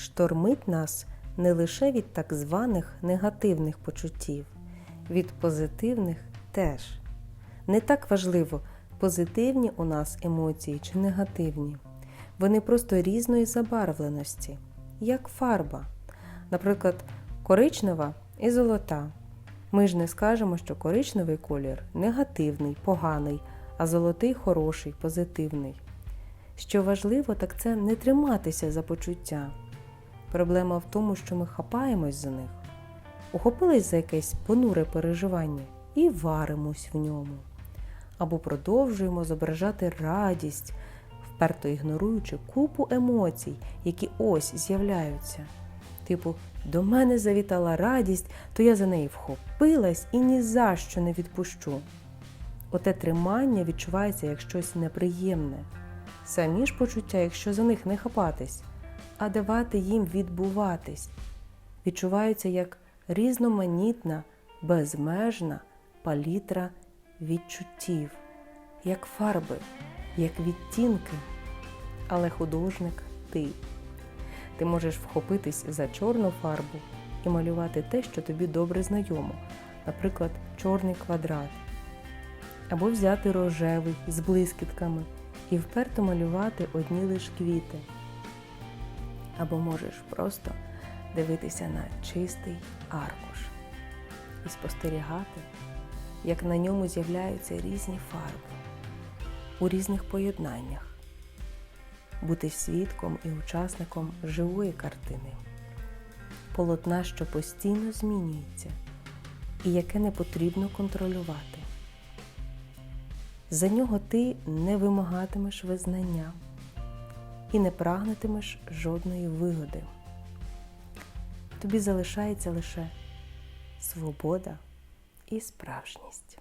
штормить нас не лише від так званих негативних почуттів, від позитивних теж. Не так важливо, позитивні у нас емоції чи негативні. Вони просто різної забарвленості, як фарба. Наприклад, коричнева і золота. Ми ж не скажемо, що коричневий колір негативний, поганий, а золотий хороший, позитивний. Що важливо, так це не триматися за почуття. Проблема в тому, що ми хапаємось за них, ухопились за якесь понуре переживання і варимось в ньому. Або продовжуємо зображати радість, вперто ігноруючи купу емоцій, які ось з'являються. Типу, до мене завітала радість, то я за неї вхопилась і ні за що не відпущу. Оте тримання відчувається як щось неприємне. Самі ж почуття, якщо за них не хапатись, а давати їм відбуватись, відчуваються як різноманітна, безмежна палітра відчуттів, як фарби, як відтінки. Але художник ти. Ти можеш вхопитись за чорну фарбу і малювати те, що тобі добре знайомо, наприклад, чорний квадрат, або взяти рожевий з блискітками і вперто малювати одні лиш квіти. Або можеш просто дивитися на чистий аркуш і спостерігати, як на ньому з'являються різні фарби у різних поєднаннях. Бути свідком і учасником живої картини, полотна, що постійно змінюється, і яке не потрібно контролювати. За нього ти не вимагатимеш визнання і не прагнетимеш жодної вигоди. Тобі залишається лише свобода і справжність.